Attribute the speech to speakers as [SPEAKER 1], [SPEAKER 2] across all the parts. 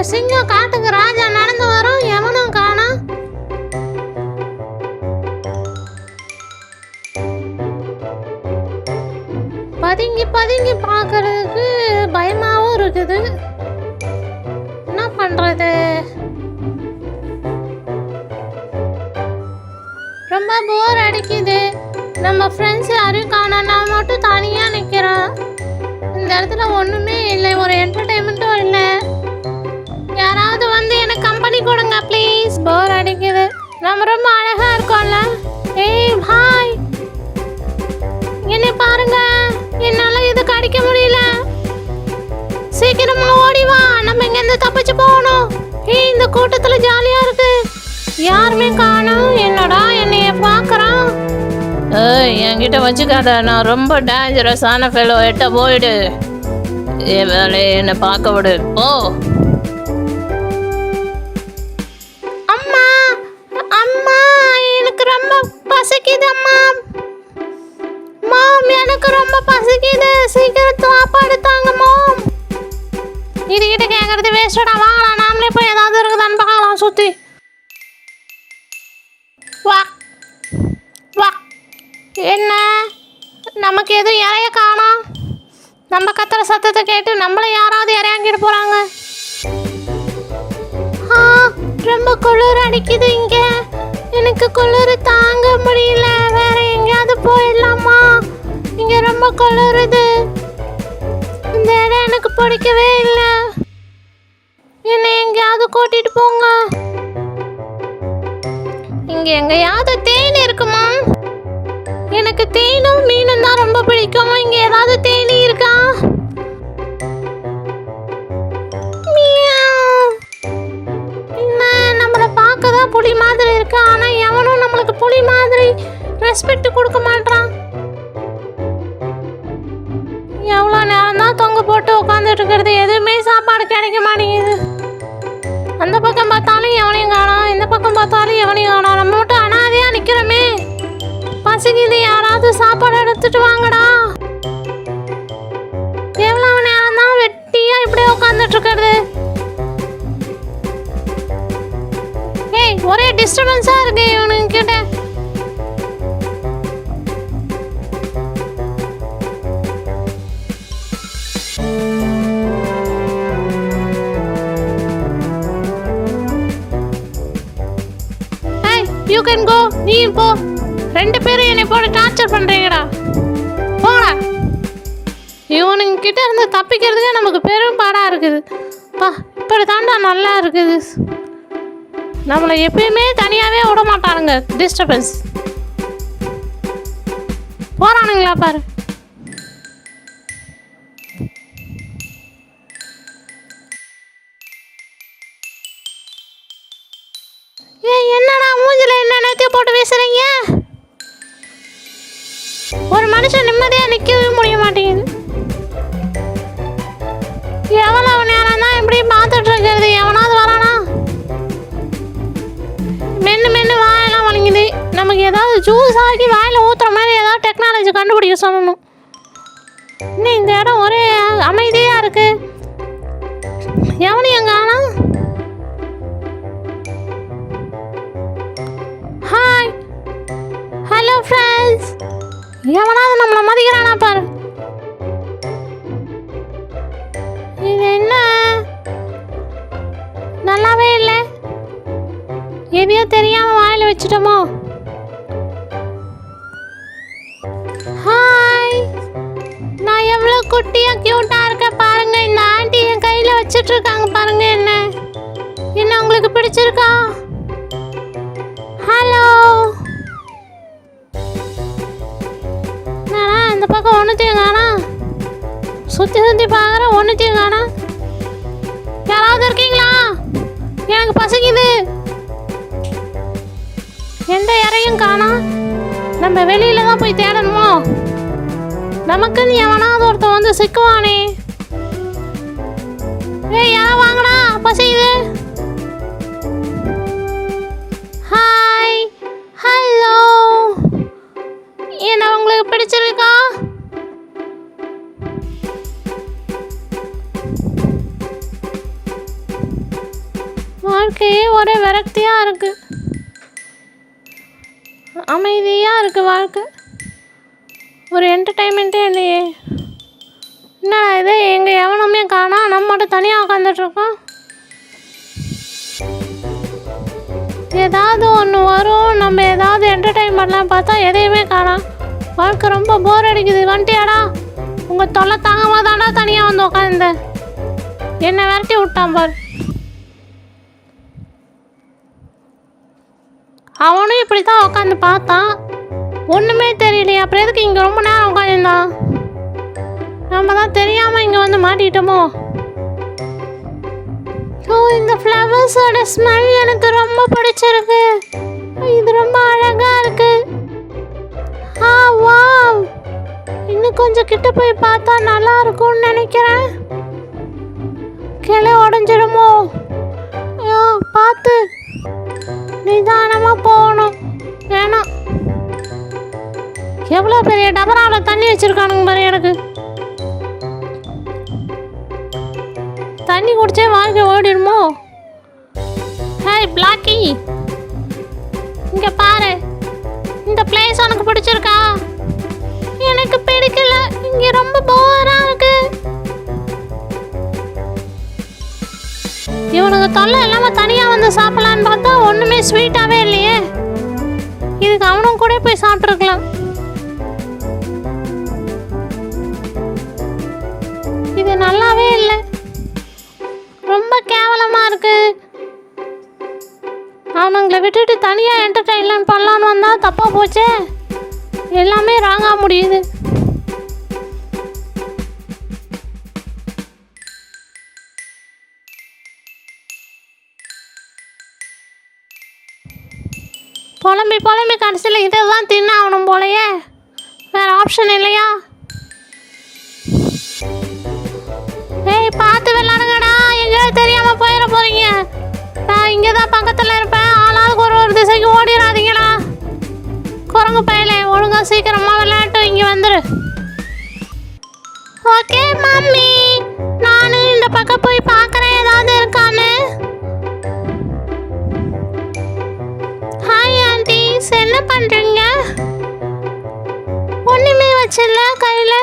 [SPEAKER 1] ஒரு சிங்கம் காட்டுக்கு ராஜா நடந்து வரும் எவனும் காணும் பதுங்கி பதுங்கி பார்க்கறதுக்கு பயமாவும் இருக்குது. என்ன பண்றது? ரொம்ப போர் அடிக்குது. நம்ம ஃப்ரெண்ட்ஸ் யாரையும் காணோம் நான் நம்ம ரொம்ப அழகாக இருக்கோம்ல. ஏய் பாய் என்னை பாருங்க. என்னால் இது கடிக்க முடியல. சீக்கிரமா ஓடி வா. நம்ம இங்கேருந்து தப்பிச்சு போகணும். ஏய் இந்த கூட்டத்தில் ஜாலியாக இருக்கு. யாருமே காணும். என்னடா என்னைய பார்க்குறான்? ஏய் என்கிட்ட வச்சுக்காத. நான் ரொம்ப டேஞ்சரஸான ஃபெலோ எட்ட போயிடு. என் வேலையை என்னை பார்க்க விடு. ஓ பேசுடா வாங்கடா நாமளே போய் ஏதாவது இருக்குதான்னு பார்க்கலாம் சுற்றி வா. வா. என்ன? நமக்கு எதுவும் இறைய காணோம் நம்ம கத்துற சத்தத்தை கேட்டு நம்மள யாராவது இறையாங்கிட்டு போறாங்க? ஆ, ரொம்ப குளிர் அடிக்குது இங்க. எனக்கு குளிர் தாங்க முடியல. வேற எங்கேயாவது போயிடலாமா? இங்க ரொம்ப குளிருது. இந்த இடம் எனக்கு பிடிக்கவே இல்லை. என்னை எங்கேயாவது கூட்டிட்டு போங்க. இங்க எங்கேயாவது தேன் இருக்குமா? எனக்கு தேனும் மீனும் தான் ரொம்ப பிடிக்கும். இங்க ஏதாவது தேனி இருக்கா? நம்மளை பார்க்க தான் புலி மாதிரி இருக்கு. ஆனா எவனும் நம்மளுக்கு புலி மாதிரி ரெஸ்பெக்ட் கொடுக்க மாட்டான் எவ்வளோ நேரம் தான் தொங்க போட்டு உட்காந்துட்டு இருக்கிறது? எதுவுமே சாப்பாடு கிடைக்க மாட்டேங்குது பசிக்குது. யாராவது சாப்பாடு எடுத்துட்டு வாங்கடா. எவ்வளவு நேரம் தான் வெட்டியா இப்படியே உட்காந்துட்டு இருக்கிறது? ஏய் ஒரே டிஸ்டர்பன்ஸா இருக்கு இவனுக்கு கிட்ட You யூ கேன் கோ நீ போ. ரெண்டு பேரும் என்னை போட்டு டார்ச்சர் பண்றீங்கடா. போடா. இவனுங்க கிட்ட இருந்து தப்பிக்கிறதுக்கு நமக்கு பெரும் பாடா இருக்குது. பா இப்படி தாண்டா நல்லா இருக்குது. நம்மளை எப்பயுமே தனியாவே விட மாட்டானுங்க. டிஸ்டர்பன்ஸ் போறானுங்களா பாரு. ஏய் என்னடா மூஞ்சில என்ன நேத்திய போட்டு பேசுகிறீங்க ஒரு மனுஷன் நிம்மதியாக நிற்கவே முடிய மாட்டேங்குது. எவ்வளவு நேரம் தான் இப்படி பார்த்துட்டு இருக்கிறது? எவனாவது வரானா? மென்று மென்று வாயெல்லாம் வலிங்குது நமக்கு ஏதாவது ஜூஸ் ஆக்கி வாயில் ஊற்றுற மாதிரி ஏதாவது டெக்னாலஜி கண்டுபிடிக்க சொல்லணும். இன்னும் இந்த இடம் ஒரே அமைதியாக இருக்குது எவனையும் காணோம் எவனாவது நம்மளை மதிக்கிறானா பாரு. இது என்ன? நல்லாவே இல்லை. எதையோ தெரியாம வாயில வச்சுட்டோமோ. ஹாய் நான் எவ்வளோ குட்டியா கியூட்டா இருக்கேன் பாருங்க. இந்த ஆண்டி என் கையில வச்சிட்டு இருக்காங்க. பாருங்க என்ன. என்ன உங்களுக்கு பிடிச்சிருக்கா? அந்த இந்த பக்கம் ஒன்றுத்தையும் காணா. சுற்றி சுற்றி பார்க்குறேன் ஒன்றுத்தையும் காணா. யாராவது இருக்கீங்களா? எனக்கு பசிக்குது. எந்த இறையும் காணா. நம்ம வெளியில தான் போய் தேடணுமோ? நமக்குன்னு எவனாவது ஒருத்தன் வந்து சிக்குவானே. ஏய் யாரா வாங்கடா. பசிக்குது. ஹாய் ஹலோ என்ன உங்களுக்கு பிடிச்சிருக்கா? வாழ்க்கையே ஒரே விரக்தியாக இருக்குது அமைதியாக இருக்குது வாழ்க்கை. ஒரு என்டர்டைன்மெண்ட்டே இல்லையே. என்னடா இது? எங்கே எவனுமே காணா. நம்ம மட்டும் தனியாக உட்காந்துட்ருக்கோம் ஏதாவது ஒன்று வரும். நம்ம ஏதாவது என்டர்டைன் பண்ணலாம் பார்த்தா எதையுமே காணாம் வாழ்க்கை ரொம்ப போர் அடிக்குது. வந்துட்டியாடா உங்கள் தொல்லை தாங்காம தாண்டா தனியாக வந்து உட்காந்து என்னை விரட்டி விட்டான் பார். அவனும் இப்படி தான் உட்காந்து பார்த்தான். ஒன்றுமே தெரியலையே. அப்புறம் எதுக்கு இங்கே ரொம்ப நேரம் உட்காந்துருந்தான் நம்ம தான் தெரியாமல் இங்கே வந்து மாட்டிட்டோமோ? ஓ இந்த ஃப்ளவர்ஸோட ஸ்மெல் எனக்கு ரொம்ப பிடிச்சிருக்கு. இது ரொம்ப அழகா இருக்கு. ஆ வா இன்னும் கொஞ்சம் கிட்ட போய் பார்த்தா நல்லா இருக்கும்னு நினைக்கிறேன். கிளை உடஞ்சிருமோ ஐயோ பார்த்து. நிதானமாக போகணும். வேணாம் எவ்வளோ பெரிய டபராவில் தண்ணி வச்சிருக்கானுங்க பாரு எனக்கு. தண்ணி குடிச்சே வாழ்க்கை ஓடிடுமோ? Hi Blackie. இங்க பாரு. இந்த பிளேஸ் உனக்கு இவனுக்கு தொல்லை இல்லாமல் தனியாக வந்து சாப்பிடலான்னு பார்த்தா ஒன்றுமே ஸ்வீட்டாகவே இல்லையே. இதுக்கு அவனும் கூட போய் சாப்பிட்ருக்கலாம் இது நல்லாவே இல்லை. ரொம்ப கேவலமாக இருக்கு. அவனுங்களை விட்டுட்டு தனியாக என்டர்டைன்மெண்ட் பண்ணலான்னு வந்தால் தப்பாக போச்சே. எல்லாமே ராங்காக முடியுது. புலம்பி புலம்பி கடைசியில் இதை தான் தின்ன ஆகணும் போலயே. வேறு ஆப்ஷன் இல்லையா? ஏய் பார்த்து விளாடுங்கடா எங்கேயாவது தெரியாம போயிட போறீங்க. நான் இங்கே தான் பக்கத்தில் இருப்பேன். ஆளாளுக்கு ஒரு ஒரு திசைக்கு ஓடிடாதீங்களா குரங்கு பயலே ஒழுங்காக சீக்கிரமாக விளையாட்டு இங்கே வந்துடு ஓகே மம்மி. நானும் இந்த பக்கம் போய் ஆண்டிஸ் என்ன பண்ணுறீங்க ஒன்றுமே கையில்.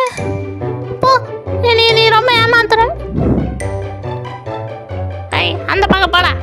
[SPEAKER 1] போ என்னைய நீ ரொம்ப ஏமாத்துற. ஐய் அந்த பக்கம் போலாம்